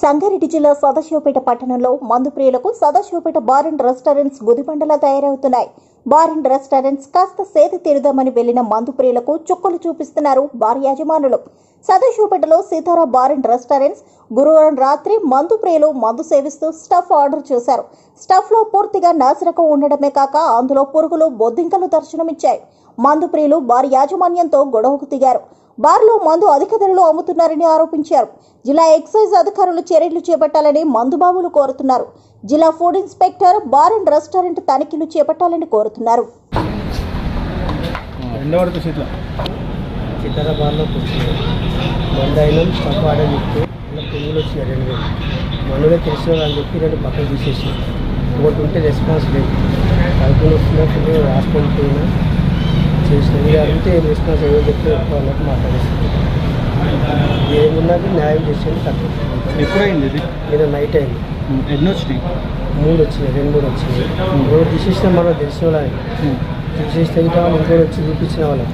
సంగారెడ్డి జిల్లా సదాశివపేట పట్టణంలో మందు ప్రియులకు సదాశివపేట బార్ అండ్ రెస్టారెంట్స్ గుదిబండలా తయారవుతున్నాయి. బార్ అండ్ రెస్టారెంట్స్ కాస్త సేద తీరుదామని వెళ్ళిన మందు ప్రియులకు చుక్కలు చూపిస్తున్నారు బార్ యాజమానులు. సదాశివపేటలో సీతారా బార్ అండ్ రెస్టారెంట్స్ గురువారం రాత్రి మందు ప్రియులు మందు సేవిస్తూ స్టఫ్ ఆర్డర్ చేశారు. స్టఫ్లో పూర్తిగా నాసిరకం ఉండడమే కాక అందులో పురుగులు బొద్దింకలు దర్శనమిచ్చాయి. మందు ప్రియులు బార్ యాజమాన్యంతో గొడవకు దిగారు. బార్లో మందు అధిక ధరలో అమ్ముతున్నారని ఆరోపించారు. జిల్లా ఎక్సైజ్ అధికారులు చర్యలు చేపట్టాలని మందుబాబులు కోరుతున్నారు. జిల్లా food inspector bar and restaurant తనిఖీలు చేపట్టాలని కోరుతున్నారు. రెండో వరకు సీట్లో. చిత్తర బార్లో కూర్చున్నాం మందు అయినా స్టఫ్ ఆర్డర్ చెప్తే ఇలా పువ్వులు వచ్చినాయి రెండు వేలు. మనలో తెలిసిన వాళ్ళు అని చెప్పి రెండు పక్కన తీసేసి. ఒకటి ఉంటే రెస్పాన్స్ లేదు. వస్తున్నా ఫుల్ హాస్పిటల్ పోయినా చేసిన మీరు అడిగితే ఏం రెస్పాన్స్ ఏదో చెప్తే వాళ్ళకి మాట్లాడేస్తుంది ఏమున్నది న్యాయం చేసేది తక్కువ. ఎప్పుడైంది ఇది? నేను నైట్ అయింది. ఎన్ని వచ్చినాయి? మూడు వచ్చినాయి రెండు మూడు వచ్చినాయి. రోజు తీసేసిన మనం తెలిసిన వాళ్ళు. తీసేస్తే ఇంకా ఇంట్లో వచ్చి చూపించిన వాళ్ళం.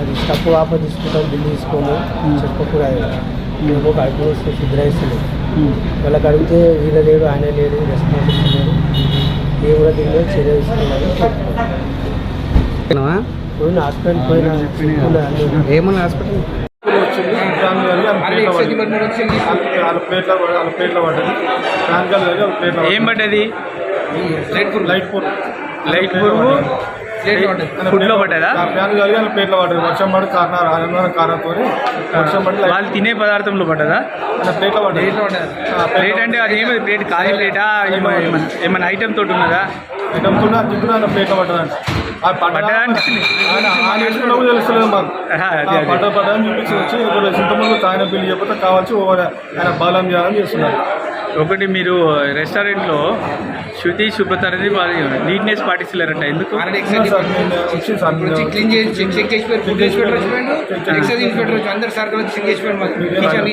అది తప్పు వాపస్ తీసుకుంటాం బిల్లు తీసుకోము చెప్పకుండా మేము ఒక ఐదు వస్తే శుద్ధిరాయిస్తుంది వాళ్ళకి అడిగితే వీళ్ళ లేడు ఆయన లేడు రెస్పాన్సిబిలిటీ లేడు ఏ కూడా దీని మీద చర్య తీసుకున్నారు పోయిన హాస్పిటల్ పోయిన చెప్పుకున్నా అన్ని ఏమన్నా హాస్పిటల్? వచ్చింది ఫ్యాన్ కలిగి వాళ్ళ ప్లేట్లో పడ్డది వాళ్ళ ప్లేట్లో వాళ్ళ ప్లేట్లో పడ్డది. ఫ్యాన్ కలిగి వాళ్ళ ప్లేట్లో ఏం పడ్డది? లైట్ పురుగు. లైట్ పురుగు. లైట్ పురుగు? ఫుడ్లో పడ్డదా? ఫ్యాన్ కలిగి వాళ్ళ ప్లేట్లో పడ్డది. వర్షం పడి కారణాలు కారణంతో వర్షం పడి వాళ్ళు తినే పదార్థంలో పడ్డదా? ప్లేట్లో పడ్డది. ఆ, ప్లేట్ అంటే అది ఏమి ప్లేట్ ఖాళీ ప్లేటా? ఏమ- ఏమన్నా- ఏమన్నా ఐటమ్ తోటి ఉన్నదా? ఐటమ్తో దిగున ప్లేట్లో పడ్డదంట. ఆయన ఆయన. పడ్డ పడ్డ అని చూపించి వచ్చి ఇంతకుముందు తాగిన బిల్లు చెప్పితే కావచ్చు ఓవర్ ఆయన బలం చేయాలని చేస్తున్నారు ఒకటి మీరు రెస్టారెంట్లో శృతి శుభ్రత అనేది వాళ్ళు నీట్నెస్ పాటిస్తలేరంట. ఎందుకు?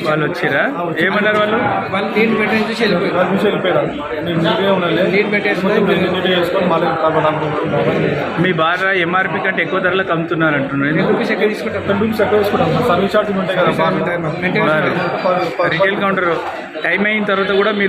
వాళ్ళు వచ్చిరా? ఏమన్నారు వాళ్ళు? వాళ్ళు నీట్ చేసి వెళ్ళిపోయారు. మీ బాగా ఎంఆర్పి కంటే ఎక్కువ ధరలకు అమ్ముతున్నారు అంటున్నారు. రిటైల్ కౌంటర్ టైం అయిన తర్వాత కూడా మీరు